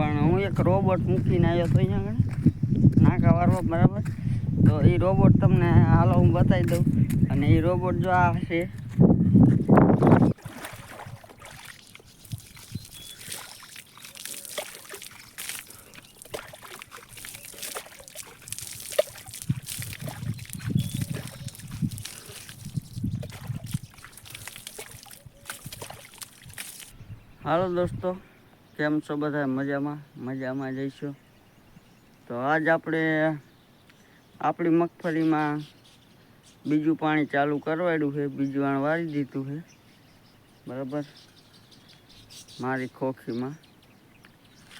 પણ હું એક રોબોટ મૂકીને આવ્યો હતો અહીંયા આગળ. નાકા વારવા બરાબર. તો એ રોબોટ તમને હાલો હું બતાવી દઉં. અને એ રોબોટ જો આ છે. હાલો દોસ્તો. કેમ છો બધા? મજામાં? મજામાં જઈશું તો આજ આપણે આપણી મગફળીમાં બીજું પાણી ચાલુ કરવાડ્યું છે. બીજું આણ વાળી દીધું છે. બરાબર? મારી ખોખીમાં.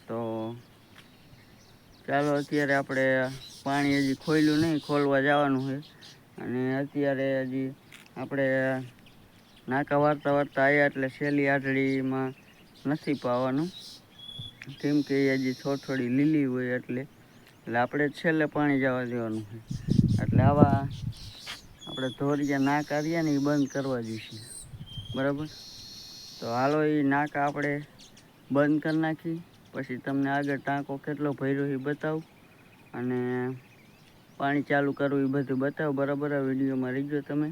તો ચાલો, અત્યારે આપણે પાણી હજી ખોલ્યું નહીં, ખોલવા જવાનું છે. અને અત્યારે હજી આપણે નાકા વારતા વારતા આવ્યા એટલે છેલ્લી આટડીમાં નથી પાવાનું. કેમ કે એ હજી થોડી લીલી હોય એટલે એટલે આપણે છેલ્લે પાણી જવા દેવાનું છે. એટલે આવા આપણે ધોરિયા ના કાઢીએ ને એ બંધ કરવા દઈશું બરાબર? તો હાલો, એ નાક આપણે બંધ કરી નાખી. પછી તમને આગળ ટાંકો કેટલો ભર્યો એ બતાવું. અને પાણી ચાલુ કરવું એ બધું બતાવો. બરાબર? આ વિડીયોમાં રહીજો તમે.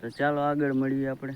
તો ચાલો આગળ મળીએ આપણે.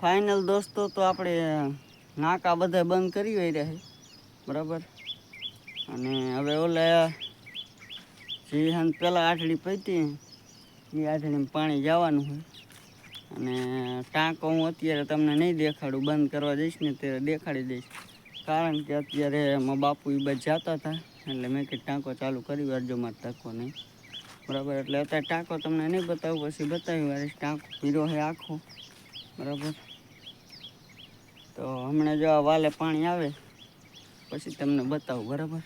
ફાઇનલ દોસ્તો તો આપણે નાકા બધા બંધ કરી રહ્યા છે. બરાબર? અને હવે ઓલા જે પહેલાં પેલા આઠડી પૈતી. એ આઠડીમાં પાણી જવાનું હોય અને ટાંકો હું અત્યારે તમને નહીં દેખાડું, બંધ કરવા જઈશ ને ત્યારે દેખાડી દઈશ. કારણ કે અત્યારે મારા બાપુ એ બધા જતા હતા, એટલે મેં કે ટાંકો ચાલુ કરી વારજો, મારે ટાંકો નહીં. બરાબર? એટલે અત્યારે ટાંકો તમને નહીં બતાવું, પછી બતાવી વારીશ ટાંકો પીરો છે આખો. બરાબર? તો હમણાં જો આ વાલે પાણી આવે, પછી તમને બતાવું, બરાબર?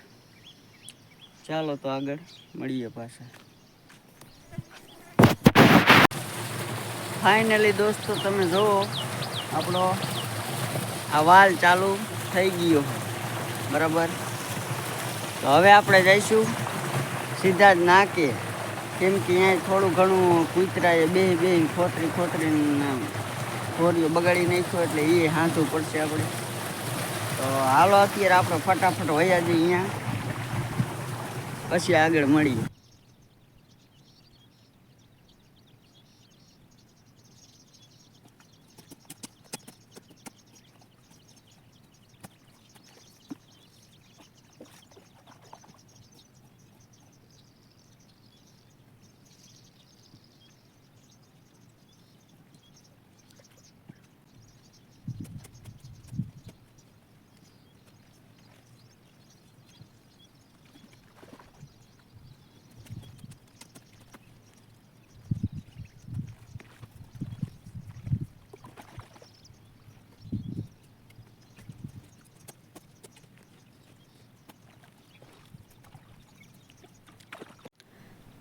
ચાલો તો આગળ મળીએ પાછા. ફાઇનલી દોસ્તો, તમે જુઓ, આપણો આ વાલ ચાલુ થઈ ગયો. બરાબર? તો હવે આપણે જઈશું સીધા જ નાકે. કેમ કે અહીંયા થોડું ઘણું કૂતરાએ બે બે ખોતરી ખોતરીને ધોરીઓ બગાડી નાખ્યો એટલે એ હાંધવું પડશે આપણે. તો હાલો, અત્યારે આપણે ફટાફટ વયા જઈએ અહીંયા. પછી આગળ મળીએ.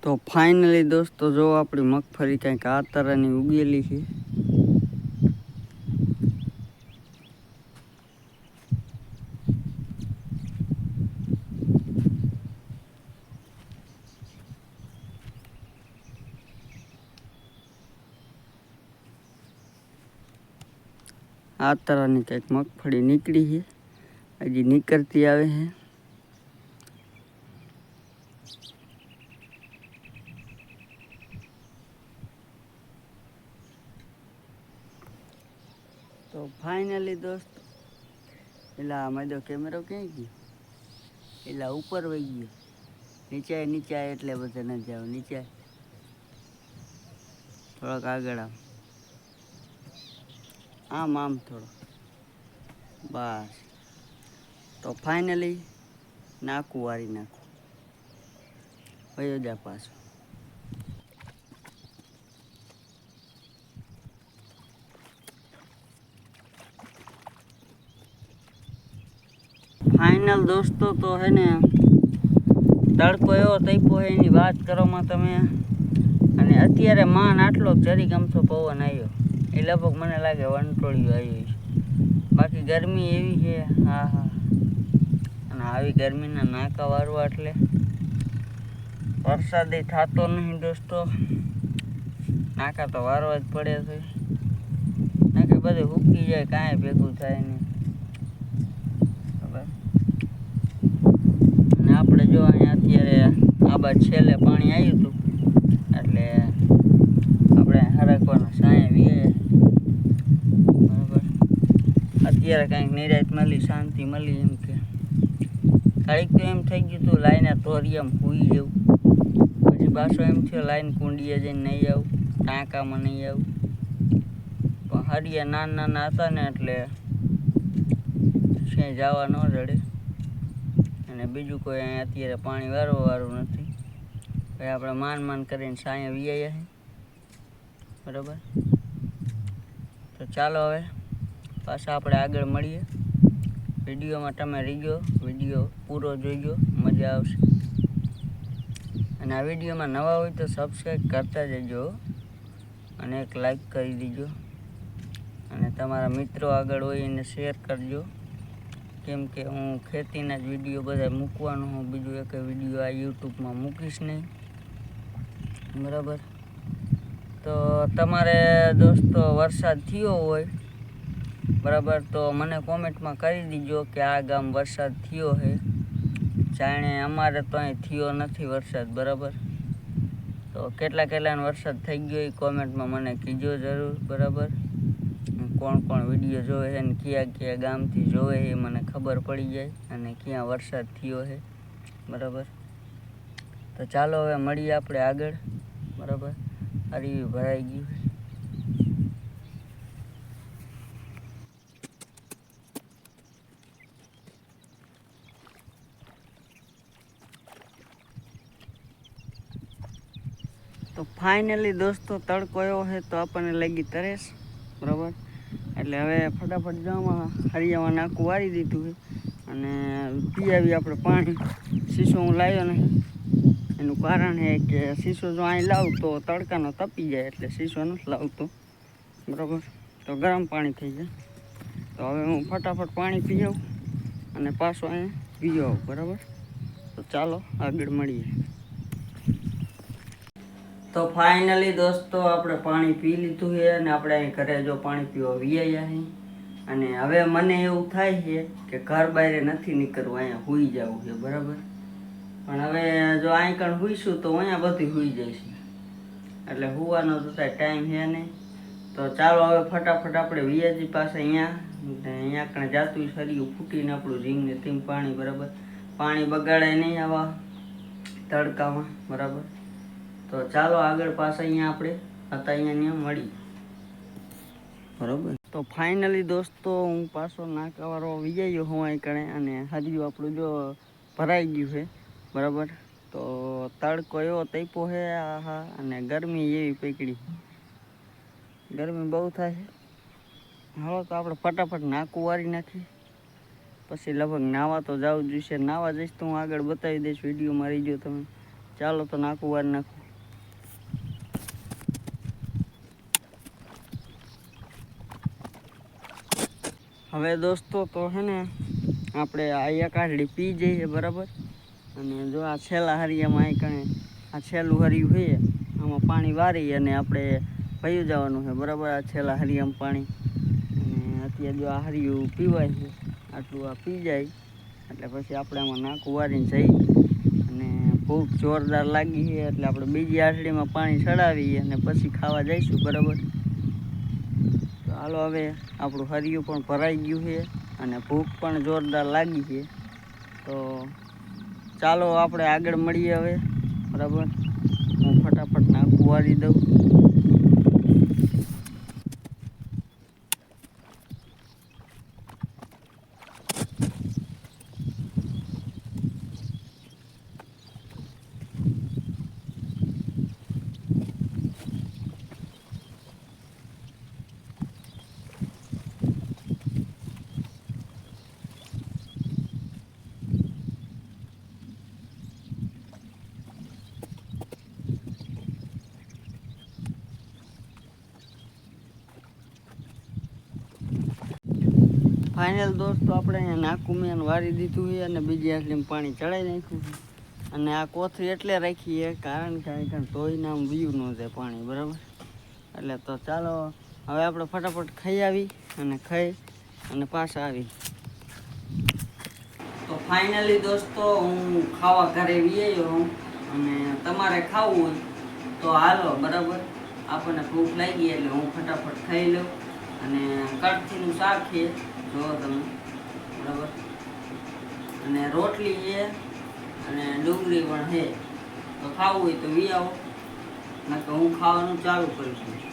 તો ફાઇનલી દોસ્તો જો આપણી મગફળી કંઈક આ તરહની ઉગેલી છે. આ તરહની કંઈક મગફળી નીકળી છે. હજી નીકળતી આવે છે. તો ફાઇનલી દોસ્ત, પેલા મારો કેમેરો ક્યાં ગયો? પેલા ઉપર વહી ગયો. નીચે નીચે એટલે બધા ન જાવ નીચે. થોડોક આગળ આમ આમ આમ થોડો બસ. તો ફાઇનલી નાખું વારી નાખું. વયો જા પાછું. ફાઇનલ દોસ્તો તો હે ને, તડકો એવો તૈપો હે, એની વાત કરોમાં તમે. અને અત્યારે માન આટલો જરી ગમતો પવન આવ્યો એ લગભગ મને લાગે વંટોળિયું આવ્યું છે બાકી ગરમી એવી છે, હા હા. અને આવી ગરમીના નાકા વારવા એટલે વરસાદ થતો નહીં દોસ્તો. નાકા તો વારવા જ પડે છે. નાકે બધું હૂકી જાય, કાંઈ ભેગું થાય નહીં ખબર અને આપણે જો અહીંયા અત્યારે આ બાદ છેલ્લે પાણી આવ્યું હતું એટલે આપણે હરકવાના સાંય વીએ. બરાબર. અત્યારે કાંઈક નિરાત મળી, શાંતિ મળી એમ કે. કાંઈક તો એમ થઈ ગયું હતું લાઈને તોરિયમ હુઈ જવું પછી પાછો એમ થયો, લાઈન કુંડીએ જઈને નહીં આવું, ટાંકામાં નહીં આવું. પણ હરિયા નાના નાના હતા ને એટલે ક્યાંય જવા ન જડે. અને બીજું કોઈ અત્યારે પાણી વારવા વાળું નથી. ભાઈ આપણે માન માન કરીને સાંય વીઆઈ છે બરાબર? તો ચાલો હવે, પાછા આપણે આગળ મળીએ. વિડીયોમાં તમે રીજો વીડિયો પૂરો જોઈજો, મજા આવશે. અને આ વિડીયોમાં નવા હોય તો સબસ્ક્રાઈબ કરતા જજો. અને એક લાઈક કરી દીજો. અને તમારા મિત્રો આગળ હોય એને શેર કરજો. કેમ કે હું ખેતીના જ વીડિયો બધા મૂકવાનો હું, બીજું એક વીડિયો આ યુટ્યુબમાં મૂકીશ નહીં. બરાબર? તો તમારે દોસ્તો, વરસાદ થયો હોય, બરાબર, તો મને કોમેન્ટમાં કરી દીજો કે આ ગામ વરસાદ થયો છે જાણે અમારે તો અહીં થયો નથી વરસાદ, બરાબર? તો કેટલા કેટલાનો વરસાદ થઈ ગયો એ કોમેન્ટમાં મને કીજો જરૂર, બરાબર? કોણ કોણ વીડિયો જોવે છે ને કયા કયા ગામથી જોવે એ મને ખબર પડી જાય અને ક્યાં વરસાદ થયો છે. બરાબર? તો ચાલો હવે મળીએ આપણે આગળ. બરાબર? હરી ભરાઈ ગયું તો ફાઇનલી દોસ્તો તડકો એવો છે તો આપણને લાગી તરેશ બરાબર? એટલે હવે ફટાફટ જવામાં હરિયામાં નાખું વાળી દીધું છે. અને પીઆવી આપણે પાણી. શીશો હું લાવ્યો નહીં. એનું કારણ છે કે શીશો જો અહીં લાવું તો તડકાનો તપી જાય એટલે શીશો નથી લાવતો. બરાબર? તો ગરમ પાણી થઈ જાય. તો હવે હું ફટાફટ પાણી પી આવું અને પાછો અહીંયા પી આવું. બરાબર? તો ચાલો આગળ મળીએ. તો ફાઇનલી દોસ્તો, આપણે પાણી પી લીધું છે અને આપણે અહીં ઘરે જો પાણી પીવા વીઆયા અહીં અને હવે મને એવું થાય છે કે ઘર બહાર નથી નીકળવું, અહીંયા હુઈ જવું છે, બરાબર? પણ હવે જો અહીં કણ હુઈશું તો અહીંયા બધી હુઈ જઈશ. એટલે હુવાનો તો ટાઈમ છે નહીં. તો ચાલો હવે ફટાફટ આપણે વિયાજી પાસે અહીંયા અહીંયા કણ જાતું સરિયું ફૂટીને આપણું રીંગને તેમ પાણી, બરાબર? પાણી બગાડાય નહીં આવા તડકામાં, બરાબર? તો ચાલો આગળ પાછા અહીંયા આપણે હતા અહીંયા મળી. બરોબર. તો ફાઇનલી દોસ્તો હું પાછો નાકાવાળો વિજયો હું અહીં કણે અને હરિયું આપણું જો ભરાઈ ગયું છે બરાબર? તો તડકો એવો તૈપો છે આહા અને ગરમી એવી પકડી. ગરમી બહુ થાય છે. હાલો તો આપણે ફટાફટ નાકું વારી નાખી પછી લગભગ નાવા તો જવું જોઈશે. નાવા જઈશ તો હું આગળ બતાવી દઈશ વીડિયો મારી જો તમે. ચાલો તો નાકું વારી નાખું. હવે દોસ્તો તો હે ને, આપણે આ એક આટલી પી જઈએ, બરાબર? અને જો આ છેલ્લા હરિયામાં અહીં કણે, આ છેલ્લું હરિયું છે આમાં પાણી વારી અને આપણે ભયું જવાનું છે બરાબર? આ છેલ્લા હરિયામાં પાણી. અને અત્યારે જો આ હરિયું પીવાય છે આટલું આ પી જાય, એટલે પછી આપણે આમાં નાખું વારીને જઈ. અને ભૂખ જોરદાર લાગી છે એટલે આપણે બીજી આઠડીમાં પાણી ચડાવીએ અને પછી ખાવા જઈશું, બરાબર? હાલો હવે આપણું હરિયું પણ ભરાઈ ગયું છે અને ભૂખ પણ જોરદાર લાગી છે. તો ચાલો આપણે આગળ મળીએ હવે, બરાબર? હું ફટાફટ નાખું વાળી દઉં. ફાઇનલ દોસ્તો, આપણે અહીંયા નાકું મેન વારી દીધું છે અને બીજી આટલીમાં પાણી ચડાવી નાખ્યું છે. અને આ કોથળી એટલે રાખી છે, કારણ કે અહીં ધોઈને આમ વ્યૂ ન જાય પાણી, બરાબર? એટલે તો ચાલો, હવે આપણે ફટાફટ ખાઈ આવી અને ખાઈ અને પાછા આવી. તો ફાઇનલી દોસ્તો, હું ખાવા ઘરે આવ્યો અને તમારે ખાવું હોય તો હાલો, બરાબર? આપણને ભૂખ લાગી એટલે હું ફટાફટ ખાઈ લઉં. અને કટથીનું શાક છે જો તમે, બરાબર? અને રોટલી છે અને ડુંગળી પણ છે. તો ખાવું હોય તો વી આવો. નકર હું ખાવાનું ચાલુ કરીશું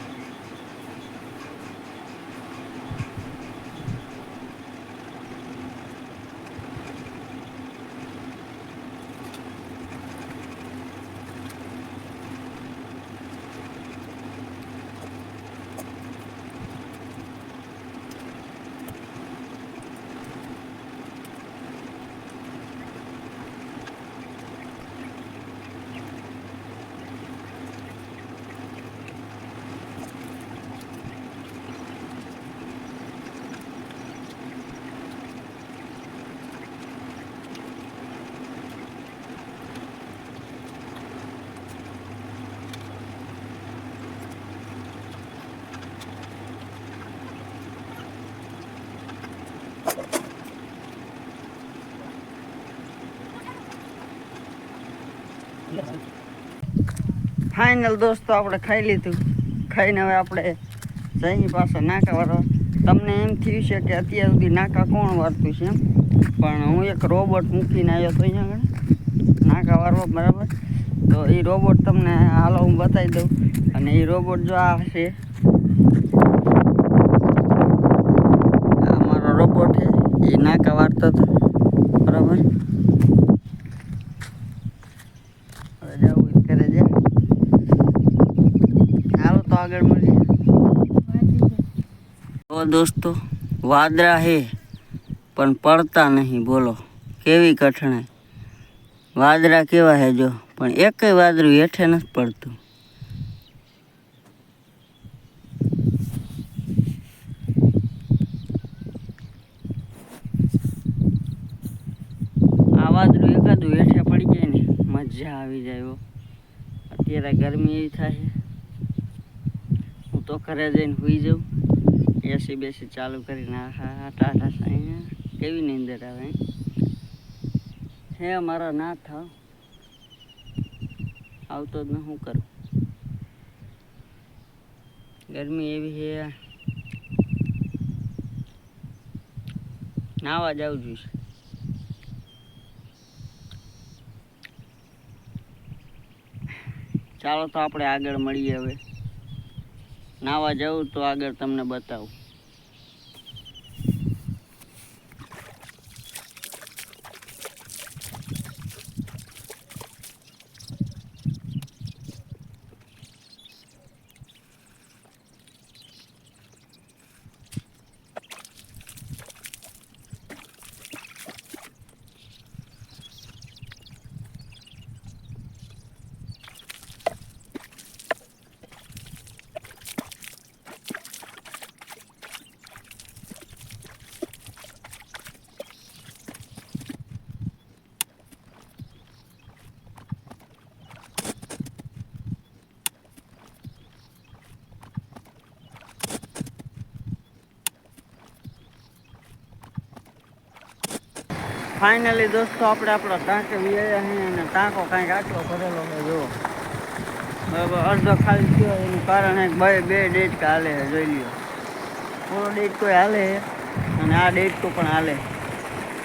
ફાઇનલ દોસ્તો આપણે ખાઈ લીધું. ખાઈને હવે આપણે જઈ પાસે નાકા વાળો તમને એમ થયું છે કે અત્યાર સુધી નાકા કોણ વારતું છે એમ? પણ હું એક રોબોટ મૂકીને આવ્યો તો અહીંયા આગળ. નાકા વારવા બરાબર. તો એ રોબોટ તમને હાલો હું બતાવી દઉં. અને એ રોબોટ જો આ હશે. આ મારો રોબોટ છે. એ નાકા વારતો હતો. બરાબર હવે જવું એ કરે છે હાલો તો આગળ મળીએ તો દોસ્તો, વાદળા હે, પણ પડતા નહીં, બોલો. કેવી કઠણાઈ વાદળા કેવા હે જો, પણ એકય વાદળું હેઠે નથી પડતું. આ વાદળું એકાદું હેઠે પડી જાય ને, મજા આવી જાય અત્યારે ગરમી એવી થાય હું તો ઘરે જઈને સુઈ જાઉં. એસી બેસી ચાલુ કરીને હા ટાટા સાઈ કેવી નીંદર આવે, હે? અમારા ના થાવ આવતો જ ન શું કરું? ગરમી એવી છે નાવા જવું જોઈશે ચાલો તો આપણે આગળ મળીએ હવે. નાવા જવું તો આગળ તમને બતાવું. ફાઇનલી દોસ્તો, આપણે આપણો ટાંકે વ્યાયા છીએ અને ટાંકો કાંઈક આટલો ભરેલો છે જો બરાબર, અડધો ખાલી થયો, એનું કારણ એક બે બે ડેટકા હાલે છે જોઈ લ્યો. પૂરો ડેટ કોઈ હાલે? અને આ ડેટ તો પણ હાલે.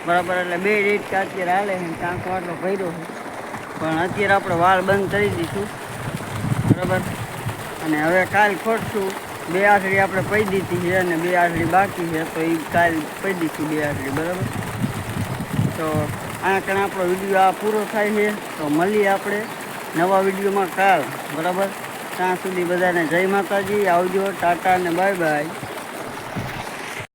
બરાબર, એટલે બે ડેટ કે અત્યારે હાલે છે ટાંકો આટલો ભર્યો છે. પણ અત્યારે આપણે વાળ બંધ કરી દઈશું બરાબર? અને હવે કાલ ખોટશું બે આઠડી આપણે પડી દીધી છે અને બે આઠડી બાકી છે, તો એ કાલ પડી દઈશું બે આઠડી બરાબર? તો આ કણ આપણો વીડિયો આ પૂરો થાય છે, તો મળીએ આપણે નવા વિડીયોમાં કાલ, બરાબર? ત્યાં સુધી બધાને જય માતાજી, આવજો, ટાટા અને બાય બાય.